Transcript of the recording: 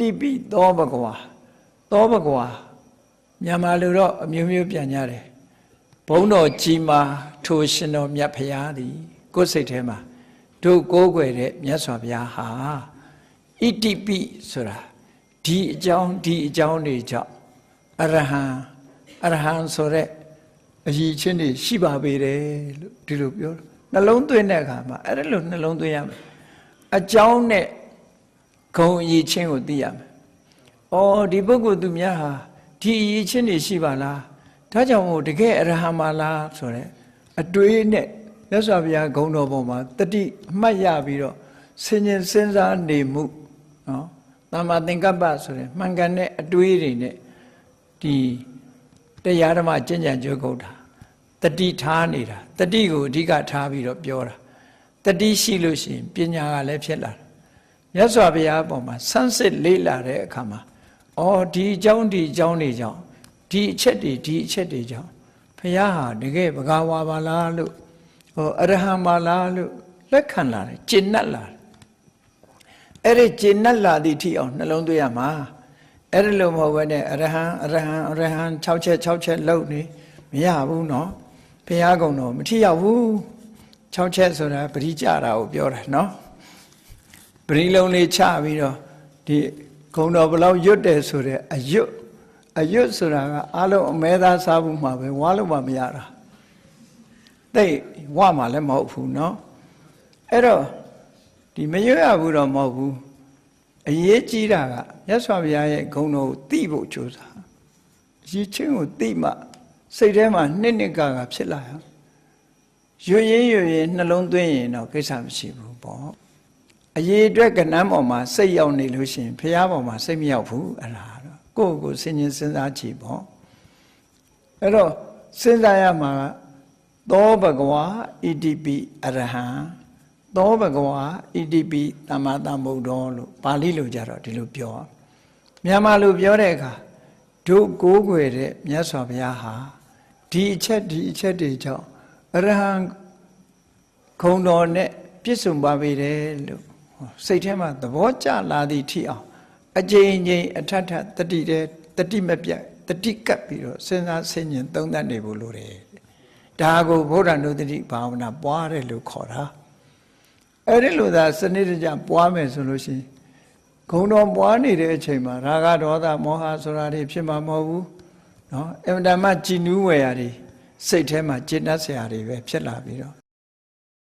တိပိသောဘဂဝါသောဘဂဝါမြန်မာလူတော့အမျိုးမျိုးပြန်ကြတယ်ဘုံတော်ကြီးမာထိုရှင်တော်မြတ်ဖရာသည်ကိုယ်စိတ်ထဲမှာတို့ကိုးကွယ်တဲ့မြတ်စွာဘုရားဟာဣတိပိဆိုတာဒီအကြောင်းဒီအကြောင်းတွေကြောင့်အရဟံအရဟံဆိုတဲ့အည်ချင်းတွေရှိပါပေတယ်လို့ဒီလိုပြောတယ်နှလုံးသွင်းတဲ့အခါမှာအဲ့ဒါလိုနှလုံးသွင်းရမယ်အကြောင်းနဲ့ ဂုံအည်ချင်းကိုသိရမယ်။အော်ဒီပုဂ္ဂိုလ်သူများဟာဒီအည်ချင်းတွေရှိပါလား။ဒါကြောင့်မို့တကယ်အရဟံမလားဆိုတဲ့အတွေးနဲ့မြတ်စွာဘုရားဂုံတော်ပေါ်မှာတတိအမှတ်ရပြီးတော့ဆင်ញင်စဉ်းစားနေမှုနော်။တမ္မာသင်္ကပ္ပဆိုတဲ့မှန်ကန်တဲ့အတွေးတွေနဲ့ဒီတရားဓမ္မကျင့်ကြံကြိုးကုတ်တာတတိထားနေတာတတိကိုအဓိကထားပြီးတော့ပြောတာတတိရှိလို့ရှိရင်ပညာကလည်းဖြစ်လာတယ် မြတ်စွာဘုရားအပေါ်မှာဆန်းစစ်လေ့လာတဲ့အခါမှာအော်ဒီအကြောင်းဒီအကြောင်းတွေကြောင့်ဒီအချက်တွေဒီအချက်တွေကြောင့်ဘုရားဟာတကယ်ဘဂဝါပါလားလို့ဟောအရဟံပါလားလို့လက်ခံလာတယ်ကျင့်납လာတယ်အဲ့ဒီကျင့်납လာသည့်ထိအောင်နှလုံးသွင်းရမှာအဲ့ဒီလိုမဟုတ်ဘဲနဲ့အရဟံအရဟံအရဟံ6ချက်6ချက်လုံနေမရဘူးเนาะဘုရားကုံတော်မထီရောက်ဘူး6ချက်ဆိုတာပရိကြတာကိုပြောတာเนาะ ပရိလုံးလေးချပြီးတော့ဒီကုံတော်ဘလောက်ရွတ်တယ်ဆိုတဲ့အရွတ်အရွတ်ဆိုတာကအလုံးအမဲသားစားဘူးမှာပဲဝါလို့မှမရတာတိတ်ဝမှာလည်းမဟုတ်ဘူးเนาะအဲ့တော့ဒီမရွတ်ရဘူးတော့မဟုတ်ဘူးအရေးကြီးတာကမြတ်စွာဘုရားရဲ့ဂုဏ်တော်ကိုသိဖို့ကြိုးစားရည်ချင်းကိုသိမှစိတ်ထဲမှာနှစ်နှစ်ကကဖြစ်လာရရွရင်ရွရင်နှလုံးသွင်းရင်တော့ကိစ္စမရှိဘူးပေါ့ အရေးအတွက်ကဏ္ဍပေါ်မှာစိတ်ရောက်နေလို့ရှိရင်ဘုရားပေါ်မှာစိတ်မရောက်ဘူးအဲ့ဒါတော့ကိုယ့်ကိုယ်စဉ်းကျင်စဉ်းစားကြည့်ပေါ့အဲ့တော့စဉ်းစားရမှာကသောဘဂဝါဣတိပိအရဟံသောဘဂဝါဣတိပိသမ္မာသမ္ဗုဒ္ဓောလို့ပါဠိလိုကြတော့ဒီလိုပြောမြန်မာလိုပြောတဲ့အခါတို့ကိုးကွယ်တဲ့မြတ်စွာဘုရားဟာဒီအချက်ဒီအချက်တွေကြောင့်အရဟံခုံတော်နဲ့ပြည့်စုံပါပေတယ်လို့ စိတ်ထဲမှာသဘောကျလာသည့်ထိအောင်အကြိမ်ကြိမ်အထက်ထတတိတဲ့တတိမပြတ်တတိကပ်ပြီးတော့စဉ်းစားဆင်ခြင်သုံးသပ်နေဖို့လိုတယ်ဒါကိုဗုဒ္ဓနုတ္တိဘာဝနာပွားတယ်လို့ခေါ်တာအဲ့ဒီလိုသာစနစ်တကျပွားမယ်ဆိုလို့ရှိရင်ဂုံတော်ပွားနေတဲ့အချိန်မှာရာဂဒေါသမောဟဆိုတာတွေဖြစ်မှာမဟုတ်ဘူးเนาะအင်မတန်မှကြည်နူးဝယ်ရာတွေစိတ်ထဲမှာจิตတတ်ဆရာတွေပဲဖြစ်လာပြီးတော့